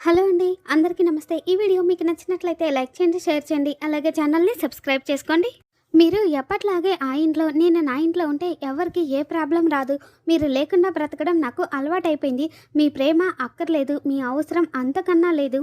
Hello అండి అందరికీ నమస్తే. ఈ వీడియో మీకు నచ్చినట్లయితే లైక్ చేయండి షేర్ చేయండి అలాగే ఛానల్ని సబ్స్క్రైబ్ చేసుకోండి. మీరు ఎప్పట్లాగే ఆ ఇంట్లో నేను నా ఇంట్లో ఉంటే ఎవరికి ఏ ప్రాబ్లం రాదు. మీరు లేకుండా బ్రతకడం నాకు అలవాటైపోయింది. మీ ప్రేమ అక్కర్లేదు మీ అవసరం అంతకన్నా లేదు.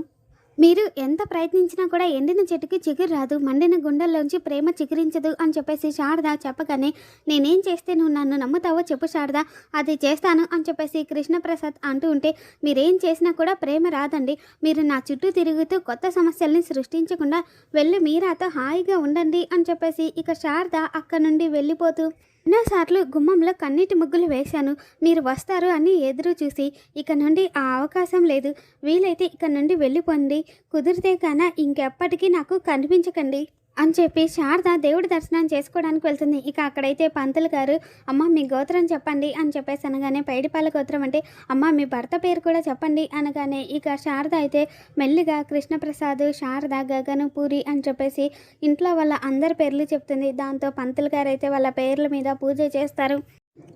మీరు ఎంత ప్రయత్నించినా కూడా ఎండిన చెట్టుకి చిగురు రాదు మండిన గుండెల్లోంచి ప్రేమ చిగురించదు అని చెప్పేసి శారద చెప్పగానే నేనేం చేస్తే నువ్వు నన్ను నమ్ముతావో చెప్పు శారద అది చేస్తాను అని చెప్పేసి కృష్ణప్రసాద్ అంటూ ఉంటే మీరేం చేసినా కూడా ప్రేమ రాదండి. మీరు నా చుట్టూ తిరుగుతూ కొత్త సమస్యల్ని సృష్టించకుండా వెళ్ళి మీరాతో హాయిగా ఉండండి అని చెప్పేసి ఇక శారద అక్కడ నుండి వెళ్ళిపోతూ ఎన్నోసార్లు గుమ్మంలో కన్నీటి ముగ్గులు వేశాను. మీరు వస్తారు అని ఎదురు చూసి ఇక నుండి ఆ అవకాశం లేదు. వీలైతే ఇక నుండి వెళ్ళిపోండి. కుదిరితే కాన ఇంకెప్పటికీ నాకు కనిపించకండి. అని చెప్పి శారద దేవుడి దర్శనం చేసుకోవడానికి వెళ్తుంది. ఇక అక్కడైతే పంతులు గారు అమ్మ మీ గోత్రం చెప్పండి అని చెప్పేసి అనగానే పైడిపాల గోత్రం అంటే అమ్మ మీ భర్త పేరు కూడా చెప్పండి అనగానే ఇక శారద అయితే మెల్లిగా కృష్ణప్రసాద్ శారద గగను పూరి అని చెప్పేసి ఇంట్లో వాళ్ళ అందరి పేర్లు చెప్తుంది. దాంతో పంతులు గారు అయితే వాళ్ళ పేర్ల మీద పూజ చేస్తారు.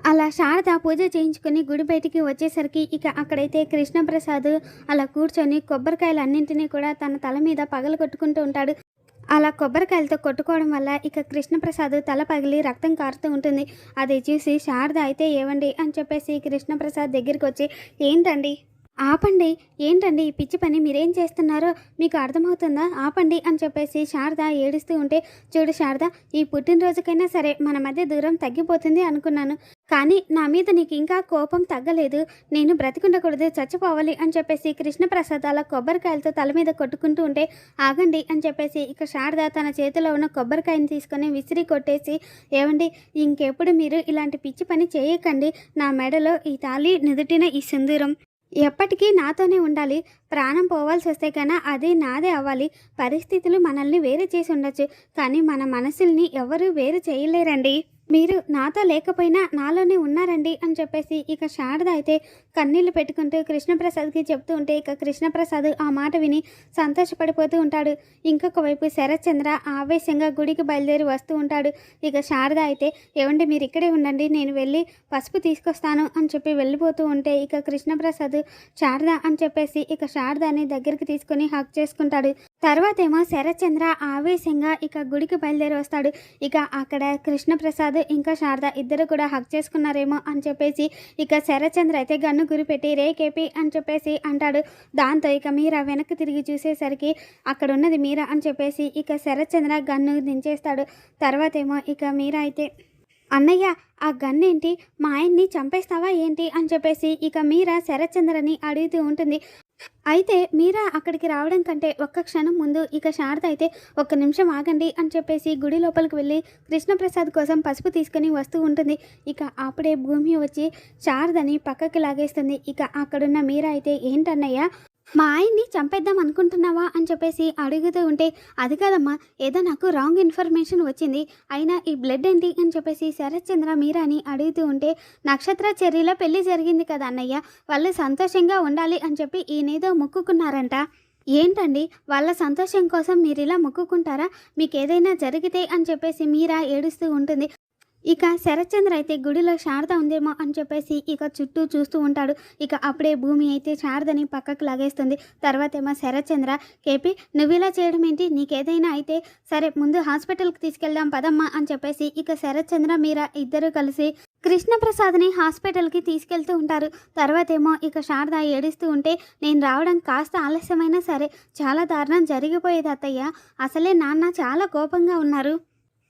అలా శారద పూజ చేయించుకుని గుడి బయటికి వచ్చేసరికి ఇక అక్కడైతే కృష్ణప్రసాద్ అలా కూర్చొని కొబ్బరికాయలు అన్నింటినీ కూడా తన తల మీద పగలు కొట్టుకుంటూ ఉంటాడు. అలా కొబ్బరికాయలతో కొట్టుకోవడం వల్ల ఇక కృష్ణప్రసాద్ తల పగిలి రక్తం కారుతూ ఉంటుంది. అది చూసి శారద అయితే ఏవండి అని చెప్పేసి కృష్ణప్రసాద్ దగ్గరికి వచ్చి ఏంటండి? ఆపండి ఏంటండి ఈ పిచ్చి పని? మీరేం చేస్తున్నారో? మీకు అర్థమవుతుందా? ఆపండి అని చెప్పేసి శారద ఏడుస్తూ ఉంటే చూడు శారద ఈ పుట్టినరోజుకైనా సరే మన మధ్య దూరం తగ్గిపోతుంది అనుకున్నాను. కానీ నా మీద నీకు ఇంకా కోపం తగ్గలేదు. నేను బ్రతికుండకూడదు చచ్చిపోవాలి అని చెప్పేసి కృష్ణప్రసాద్ అలా కొబ్బరికాయలతో తల మీద కొట్టుకుంటూ ఉంటే ఆగండి అని చెప్పేసి ఇక శారద తన చేతిలో ఉన్న కొబ్బరికాయని తీసుకొని విసిరి కొట్టేసి ఏమండి ఇంకెప్పుడు మీరు ఇలాంటి పిచ్చి పని చేయకండి. నా మెడలో ఈ తాళి నుదుటిన ఈ సింధూరం. ఎప్పటికీ నాతోనే ఉండాలి. ప్రాణం పోవాల్సి వస్తే కన్నా అది నాదే అవ్వాలి. పరిస్థితులు మనల్ని వేరు చేసి ఉండొచ్చు. కానీ మన మనసుల్ని ఎవరూ వేరు చేయలేరండి. మీరు నాతో లేకపోయినా నాలోనే ఉన్నారండి అని చెప్పేసి ఇక శారద అయితే కన్నీళ్ళు పెట్టుకుంటూ కృష్ణప్రసాద్కి చెప్తూ ఉంటే ఇక కృష్ణప్రసాద్ ఆ మాట విని సంతోషపడిపోతూ ఉంటాడు. ఇంకొక వైపు శరత్చంద్ర ఆవేశంగా గుడికి బయలుదేరి వస్తూ ఉంటాడు. ఇక శారద అయితే ఏమండి మీరు ఇక్కడే ఉండండి నేను వెళ్ళి పసుపు తీసుకొస్తాను అని చెప్పి వెళ్ళిపోతూ ఉంటే ఇక కృష్ణప్రసాద్ శారద అని చెప్పేసి ఇక శారదని దగ్గరికి తీసుకొని హక్ చేసుకుంటాడు. తర్వాత ఏమో శరత్చంద్ర ఆవేశంగా ఇక గుడికి బయలుదేరి వస్తాడు. ఇక అక్కడ కృష్ణప్రసాద్ ఇంకా శారద ఇద్దరు కూడా హక్ చేసుకున్నారేమో అని చెప్పేసి ఇక శరత్చంద్ర అయితే గన్ను గురిపెట్టి రే కేపి అని చెప్పేసి అంటాడు. దాంతో ఇక మీరా వెనక్కి తిరిగి చూసేసరికి అక్కడ ఉన్నది మీరా అని చెప్పేసి ఇక శరత్చంద్ర గన్ను దించేస్తాడు. తర్వాత ఏమో ఇక మీరా అయితే అన్నయ్య ఆ గన్ ఏంటి మా ఆయన్ని చంపేస్తావా ఏంటి? అని చెప్పేసి ఇక మీరా శరత్చంద్రని అడుగుతూ ఉంటుంది. అయితే మీరా అక్కడికి రావడం కంటే ఒక్క క్షణం ముందు ఇక శారద అయితే ఒక్క నిమిషం ఆగండి అని చెప్పేసి గుడి లోపలికి వెళ్ళి కృష్ణప్రసాద్ కోసం పసుపు తీసుకుని వస్తూ ఉంటుంది. ఇక అప్పుడే భూమి వచ్చి శారదని పక్కకి లాగేస్తుంది. ఇక అక్కడున్న మీరా అయితే ఏంటన్నయ్య? మా ఆయన్ని చంపేద్దాం అనుకుంటున్నావా అని చెప్పేసి అడుగుతూ ఉంటే అది కాదమ్మా ఏదో నాకు రాంగ్ ఇన్ఫర్మేషన్ వచ్చింది. అయినా ఈ బ్లడ్ ఏంటి అని చెప్పేసి శరత్చంద్ర మీరాని అడుగుతూ ఉంటే నక్షత్ర చెర్రీలో పెళ్ళి జరిగింది కదా అన్నయ్య వాళ్ళు సంతోషంగా ఉండాలి అని చెప్పి ఈయనేదో మొక్కుకున్నారంట. ఏంటండి వాళ్ళ సంతోషం కోసం మీరు ఇలా మొక్కుకుంటారా? మీకు ఏదైనా జరిగితే అని చెప్పేసి మీరా ఏడుస్తూ ఉంటుంది. ఇక శరత్చంద్ర అయితే గుడిలో శారద ఉందేమో అని చెప్పేసి ఇక చుట్టూ చూస్తూ ఉంటాడు. ఇక అప్పుడే భూమి అయితే శారదని పక్కకు లాగేస్తుంది. తర్వాత ఏమో శరత్చంద్ర కేపి నువ్వు ఇలా చేయడం ఏంటి? నీకేదైనా అయితే సరే ముందు హాస్పిటల్కి తీసుకెళ్దాం పదమ్మా అని చెప్పేసి ఇక శరత్చంద్ర మీరా ఇద్దరు కలిసి కృష్ణప్రసాద్ని హాస్పిటల్కి తీసుకెళ్తూ ఉంటారు. తర్వాత ఏమో ఇక శారద ఏడుస్తూ ఉంటే నేను రావడం కాస్త ఆలస్యమైనా సరే చాలా దారుణం జరిగిపోయేది అత్తయ్య. అసలే నాన్న చాలా కోపంగా ఉన్నారు.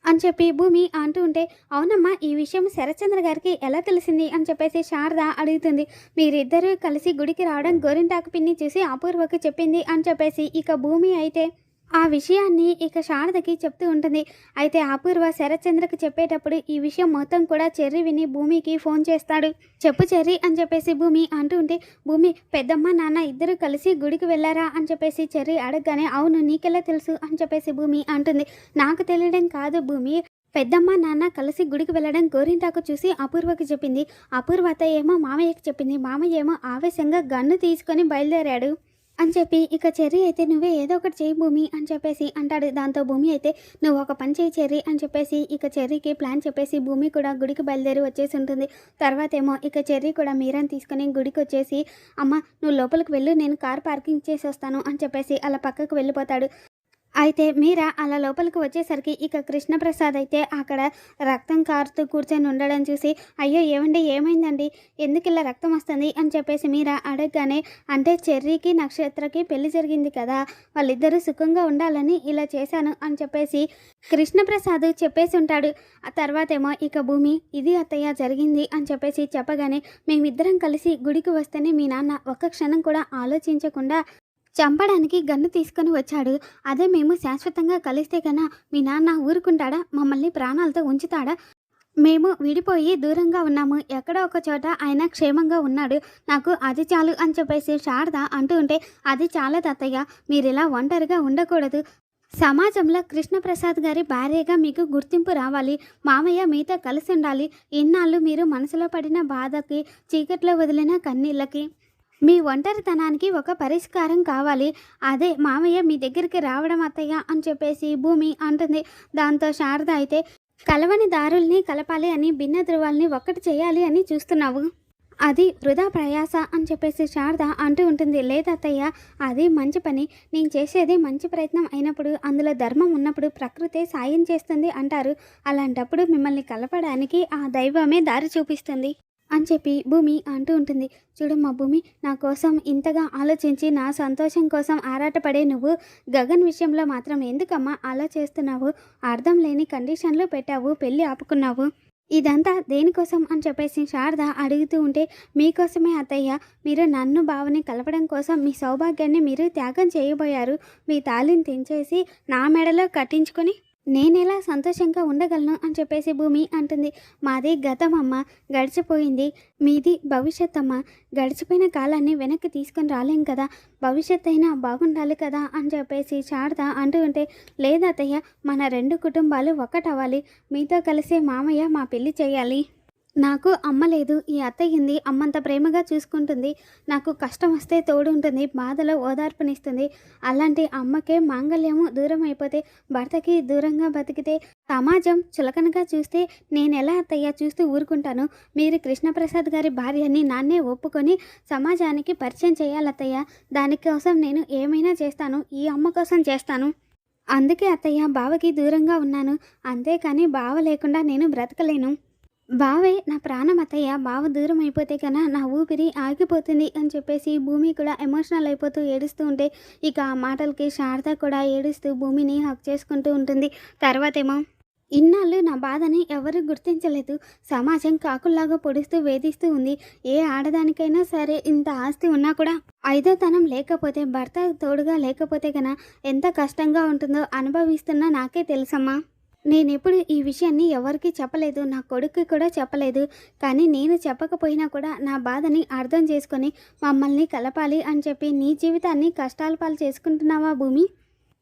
అని చెప్పి భూమి అంటూ ఉంటే అవునమ్మా ఈ విషయం శరత్చంద్ర గారికి ఎలా తెలిసింది? అని చెప్పేసి శారద అడుగుతుంది. మీరిద్దరూ కలిసి గుడికి రావడం గోరింటాకు పిన్ని చూసి అపూర్వకు చెప్పింది అని చెప్పేసి ఇక భూమి అయితే ఆ విషయాన్ని ఇక శారదకి చెప్తూ ఉంటుంది. అయితే అపూర్వ శరత్చంద్రకి చెప్పేటప్పుడు ఈ విషయం మొత్తం కూడా చెర్రి విని భూమికి ఫోన్ చేస్తాడు. చెప్పు చెర్రి అని చెప్పేసి భూమి అంటూ ఉంటే భూమి పెద్దమ్మ నాన్న ఇద్దరు కలిసి గుడికి వెళ్ళారా అని చెప్పేసి చెర్రి అడగగానే అవును నీకెలా తెలుసు అని చెప్పేసి భూమి అంటుంది. నాకు తెలియడం కాదు భూమి. పెద్దమ్మ నాన్న కలిసి గుడికి వెళ్ళడం గోరింటాకు చూసి అపూర్వకి చెప్పింది. అపూర్వత ఏమో మామయ్యకి చెప్పింది. మామయ్య ఏమో ఆవేశంగా గన్ను తీసుకొని బయలుదేరాడు. అని చెప్పి ఇక చెర్రీ అయితే నువ్వే ఏదో ఒకటి చేయి భూమి అని చెప్పేసి అంటాడు. దాంతో భూమి అయితే నువ్వు ఒక పని చేయి చెర్రీ అని చెప్పేసి ఇక చెర్రీకి ప్లాన్ చెప్పేసి భూమి కూడా గుడికి బయలుదేరి వచ్చేసి ఉంటుంది. తర్వాత ఏమో ఇక చెర్రీ కూడా మీరాని తీసుకొని గుడికి వచ్చేసి అమ్మ నువ్వు లోపలికి వెళ్ళు నేను కార్ పార్కింగ్ చేసి వస్తాను అని చెప్పేసి అలా పక్కకు వెళ్ళిపోతాడు. అయితే మీరా అలా లోపలికి వచ్చేసరికి ఇక కృష్ణప్రసాద్ అయితే అక్కడ రక్తం కారుతూ కూర్చొని ఉండడం చూసి అయ్యో ఏమండి ఏమైందండి? ఎందుకు ఇలా రక్తం వస్తుంది? అని చెప్పేసి మీరా అడగగానే అంటే చెర్రీకి నక్షత్రకి పెళ్ళి జరిగింది కదా వాళ్ళిద్దరూ సుఖంగా ఉండాలని ఇలా చేశాను అని చెప్పేసి కృష్ణప్రసాద్ చెప్పేసి ఉంటాడు. ఆ తర్వాత ఏమో ఇక భూమి ఇది అత్తయ్య జరిగింది అని చెప్పేసి చెప్పగానే మేమిద్దరం కలిసి గుడికి వస్తేనే మీ నాన్న ఒక్క క్షణం కూడా ఆలోచించకుండా చంపడానికి గన్ను తీసుకొని వచ్చాడు. అదే మేము శాశ్వతంగా కలిస్తే కన్నా మీ నాన్న ఊరుకుంటాడా? మమ్మల్ని ప్రాణాలతో ఉంచుతాడా? మేము విడిపోయి దూరంగా ఉన్నాము. ఎక్కడో ఒక చోట ఆయన క్షేమంగా ఉన్నాడు. నాకు అది చాలు అని చెప్పేసి శారద అంటూ ఉంటే అది చాలా తత్తయ్య మీరు ఇలా ఒంటరిగా ఉండకూడదు. సమాజంలో కృష్ణప్రసాద్ గారి భార్యగా మీకు గుర్తింపు రావాలి. మామయ్య మీతో కలిసి ఉండాలి. ఇన్నాళ్ళు మీరు మనసులో పడిన బాధకి చీకట్లో వదిలిన కన్నీళ్ళకి. మీ ఒంటరితనానికి ఒక పరిష్కారం కావాలి. అదే మామయ్య మీ దగ్గరికి రావడం అత్తయ్య అని చెప్పేసి భూమి అంటుంది. దాంతో శారద అయితే కలవని దారుల్ని కలపాలి అని భిన్న ధృవాల్ని ఒక్కటి చేయాలి అని చూస్తున్నావు. అది వృధా ప్రయాస అని చెప్పేసి శారద అంటూ ఉంటుంది. లేదత్తయ్య అది మంచి పని. నేను చేసేది మంచి ప్రయత్నం అయినప్పుడు అందులో ధర్మం ఉన్నప్పుడు ప్రకృతే సాయం చేస్తుంది అంటారు. అలాంటప్పుడు మిమ్మల్ని కలపడానికి ఆ దైవమే దారి చూపిస్తుంది. అని చెప్పి భూమి అంటూ ఉంటుంది. చూడమ్మా భూమి నా కోసం ఇంతగా ఆలోచించి నా సంతోషం కోసం ఆరాటపడే నువ్వు గగన్ విషయంలో మాత్రం ఎందుకమ్మా అలా చేస్తున్నావు? అర్థం లేని కండిషన్లో పెట్టావు పెళ్ళి ఆపుకున్నావు. ఇదంతా దేనికోసం అని చెప్పేసి శారద అడుగుతూ ఉంటే మీకోసమే అత్తయ్య మీరు నన్ను భావని కలపడం కోసం మీ సౌభాగ్యాన్ని మీరు త్యాగం చేయబోయారు. మీ తాళిని తెంచేసి నా మెడలో కట్టించుకొని నేనెలా సంతోషంగా ఉండగలను అని చెప్పేసి భూమి అంటుంది. మాది గతం అమ్మ గడిచిపోయింది. మీది భవిష్యత్తమ్మ. గడిచిపోయిన కాలాన్ని వెనక్కి తీసుకొని రాలేం కదా? భవిష్యత్ అయినా బాగుండాలి కదా? అని చెప్పేసి శారద అంటూ ఉంటే లేదత్తయ్య మన రెండు కుటుంబాలు ఒక్కటవ్వాలి మీతో కలిసే మామయ్య మా పెళ్ళి చేయాలి. నాకు అమ్మ లేదు ఈ అత్తయ్యింది అమ్మంత ప్రేమగా చూసుకుంటుంది. నాకు కష్టం వస్తే తోడు ఉంటుంది బాధలో ఓదార్పునిస్తుంది. అలాంటి అమ్మకే మాంగళ్యము దూరం అయిపోతే భర్తకి దూరంగా బతికితే సమాజం చులకనగా చూస్తే నేను ఎలా అత్తయ్య చూస్తూ ఊరుకుంటాను? మీరు కృష్ణప్రసాద్ గారి భార్యని నాన్నే ఒప్పుకొని సమాజానికి పరిచయం చేయాలత్తయ్య. దానికోసం నేను ఏమైనా చేస్తాను? ఈ అమ్మ కోసం చేస్తాను. అందుకే అత్తయ్య బావకి దూరంగా ఉన్నాను. అంతేకాని బావ లేకుండా నేను బ్రతకలేను. బావే నా ప్రాణం అత్తయ్య బావ దూరం అయిపోతే కన్నా నా ఊపిరి ఆగిపోతుంది అని చెప్పేసి భూమి కూడా ఎమోషనల్ అయిపోతూ ఏడుస్తూ ఉంటే ఇక ఆ మాటలకి శారద కూడా ఏడుస్తూ భూమిని హక్ చేసుకుంటూ ఉంటుంది. తర్వాతేమో ఇన్నాళ్ళు నా బాధని ఎవరు గుర్తించలేదు. సమాజం కాకుల్లాగా పొడుస్తూ వేధిస్తూ ఉంది. ఏ ఆడదానికైనా సరే ఇంత ఆస్తి ఉన్నా కూడా ఐదోతనం లేకపోతే భర్త తోడుగా లేకపోతే కన్నా ఎంత కష్టంగా ఉంటుందో అనుభవిస్తున్నా నాకే తెలుసమ్మా. నేనెప్పుడు ఈ విషయాన్ని ఎవరికీ చెప్పలేదు నా కొడుకు కూడా చెప్పలేదు. కానీ నేను చెప్పకపోయినా కూడా నా బాధని అర్థం చేసుకొని మమ్మల్ని కలపాలి అని చెప్పి నీ జీవితాన్ని కష్టాల పాలు చేసుకుంటున్నావా భూమి?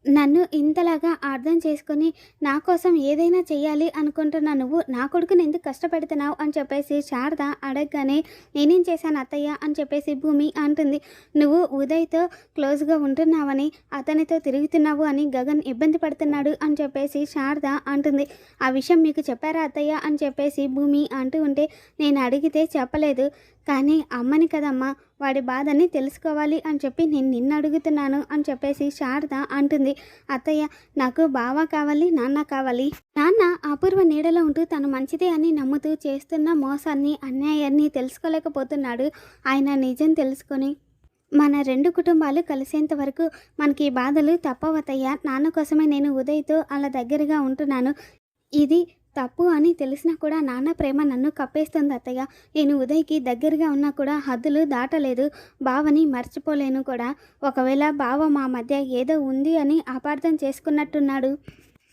నన్ను ఇంతలాగా అర్థం చేసుకొని నా కోసం ఏదైనా చేయాలి అనుకుంటున్నా నువ్వు నా కొడుకుని ఎందుకు కష్టపెడుతున్నావు అని చెప్పేసి శారద అడగగానే నేనేం చేశాను అత్తయ్య అని చెప్పేసి భూమి అంటుంది. నువ్వు ఉదయ్తో క్లోజ్గా ఉంటున్నావని అతనితో తిరుగుతున్నావు అని గగన్ ఇబ్బంది పడుతున్నాడు అని చెప్పేసి శారద అంటుంది. ఆ విషయం మీకు చెప్పారా అత్తయ్య అని చెప్పేసి భూమి అంటూ ఉంటే నేను అడిగితే చెప్పలేదు. కానీ అమ్మని కదమ్మా వాడి బాధని తెలుసుకోవాలి అని చెప్పి నేను నిన్ను అడుగుతున్నాను అని చెప్పేసి శారద అంటుంది. అత్తయ్య నాకు బావ కావాలి నాన్న కావాలి. నాన్న అపూర్వ నీడలో ఉంటూ తను మంచిదే అని నమ్ముతూ చేస్తున్న మోసాన్ని అన్యాయాన్ని తెలుసుకోలేకపోతున్నాడు. ఆయన నిజం తెలుసుకొని మన రెండు కుటుంబాలు కలిసేంత వరకు మనకి ఈ బాధలు తప్పవతయ్య నాన్న కోసమే నేను ఉదయ్తో అలా దగ్గరగా ఉంటున్నాను. ఇది తప్పు అని తెలిసినా కూడా నాన్న ప్రేమ నన్ను కప్పేస్తుంది అత్తయ్య. నేను ఉదయ్కి దగ్గరగా ఉన్నా కూడా హద్దులు దాటలేదు. బావని మర్చిపోలేను కూడా. ఒకవేళ బావ మా మధ్య ఏదో ఉంది అని అపార్థం చేసుకున్నట్టున్నాడు.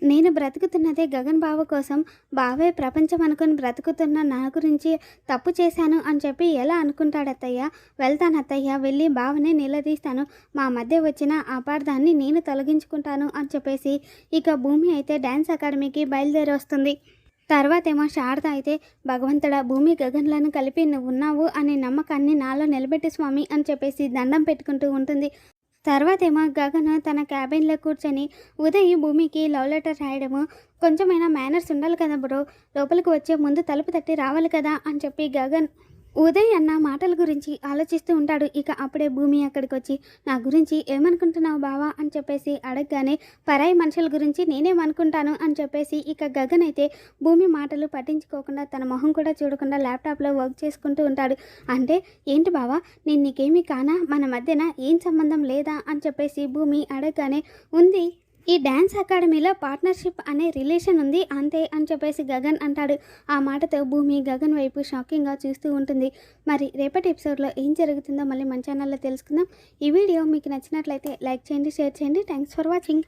నేను బ్రతుకుతున్నదే గగన్ బావ కోసం. బావే ప్రపంచం అనుకుని బ్రతుకుతున్న నా గురించి తప్పు చేశాను అని చెప్పి ఎలా అనుకుంటాడు అత్తయ్య వెళ్తాను అత్తయ్య వెళ్ళి బావని నిలదీస్తాను. మా మధ్య వచ్చిన అపార్థాన్ని నేను తొలగించుకుంటాను అని చెప్పేసి ఇక భూమి అయితే డ్యాన్స్ అకాడమీకి బయలుదేరి వస్తుంది తర్వాతేమో శారద అయితే భగవంతుడా భూమి గగన్లను కలిపి నువ్వు ఉన్నావు అనే నమ్మకాన్ని నాలో నిలబెట్టి స్వామి అని చెప్పేసి దండం పెట్టుకుంటూ ఉంటుంది. తర్వాత ఏమో గగన్ తన క్యాబిన్లో కూర్చొని ఉదయ్ భూమికి లవ్ లెటర్ రాయడము కొంచెమైనా మేనర్స్ ఉండాలి కదా బ్రో లోపలికి వచ్చే ముందు తలుపు తట్టి రావాలి కదా అని చెప్పి గగన్ ఉదయ్ అన్న మాటల గురించి ఆలోచిస్తూ ఉంటాడు. ఇక అప్పుడే భూమి అక్కడికి వచ్చి నా గురించి ఏమనుకుంటున్నావు బావా? అని చెప్పేసి అడగగానే పరాయి మనుషుల గురించి నేనేమనుకుంటాను? అని చెప్పేసి ఇక గగన్ అయితే భూమి మాటలు పట్టించుకోకుండా తన మొహం కూడా చూడకుండా ల్యాప్టాప్లో వర్క్ చేసుకుంటూ ఉంటాడు. అంటే ఏంటి బావా? నేను నీకేమీ కానా? మన మధ్యన ఏం సంబంధం లేదా? అని చెప్పేసి భూమి అడగగానే ఉంది. ఈ డ్యాన్స్ అకాడమీలో పార్ట్నర్షిప్ అనే రిలేషన్ ఉంది. అంతే అని చెప్పేసి గగన్ అంటాడు. ఆ మాటతో భూమి గగన్ వైపు షాకింగ్గా చూస్తూ ఉంటుంది. మరి రేపటి ఎపిసోడ్లో ఏం జరుగుతుందో మళ్ళీ మన ఛానల్లో తెలుసుకుందాం. ఈ వీడియో మీకు నచ్చినట్లయితే లైక్ చేయండి షేర్ చేయండి. Thanks for watching